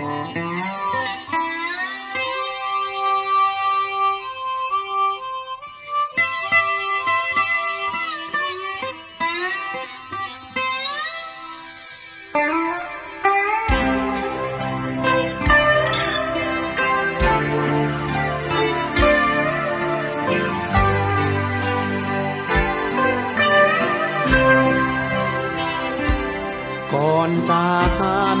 ก่อนจากกัน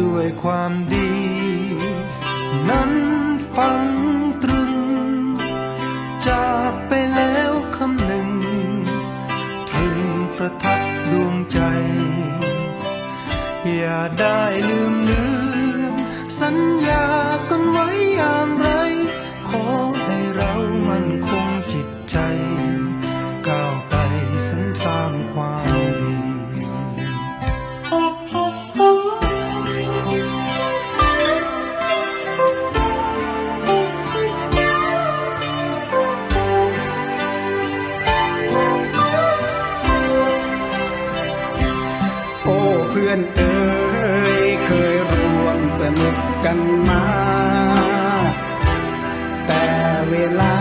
ด้วยความดี นั้นฟังตรึง จากไปแล้วคำหนึ่งถึงประทับดวงใจ อย่าได้ลืมเลือนสัญญา สนุกกันมา แต่เวลา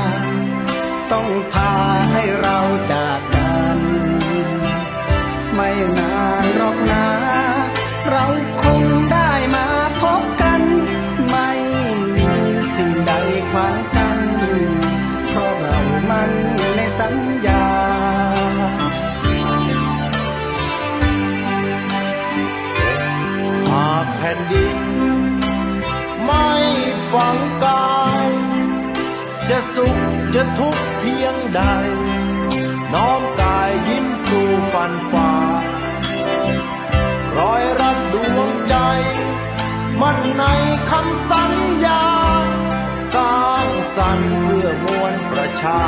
ต้องพาให้เราจากกัน ไม่นานหรอกนะ เราคงได้มาพบกัน ไม่มีสิ่งใดขวางกัน เพราะเรามันในสัญญาหากแผ่นดิน สุขจะทุกข์เพียงใด น้อมกายยิ้มสู่ฟันฝ่ารอยรักดวงใจ มันในคำสัญญา สร้างสรรค์เพื่อมวลประชา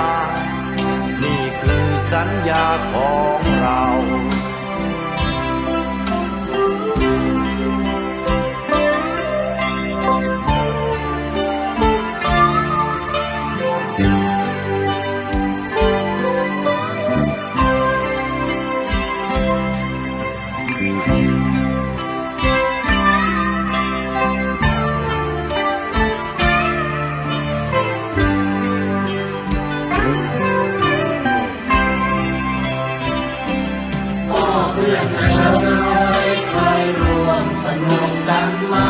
นี่คือสัญญาของเรา จะ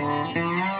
ก่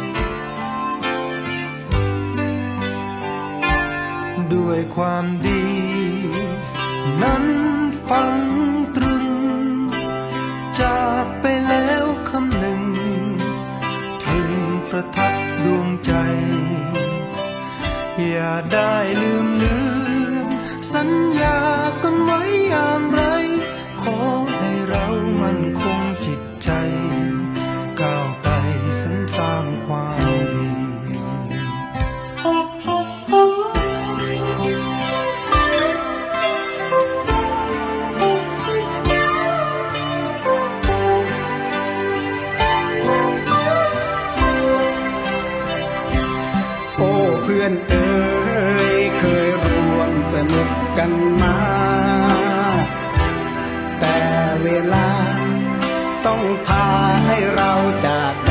ด้วยความดี นั้นฟังตรึง จากไปแล้วคำหนึ่ง ถึงประทับดวงใจ อย่าได้ลืมเลือ สนุกกันมา แต่เวลาต้องพาให้เราจาก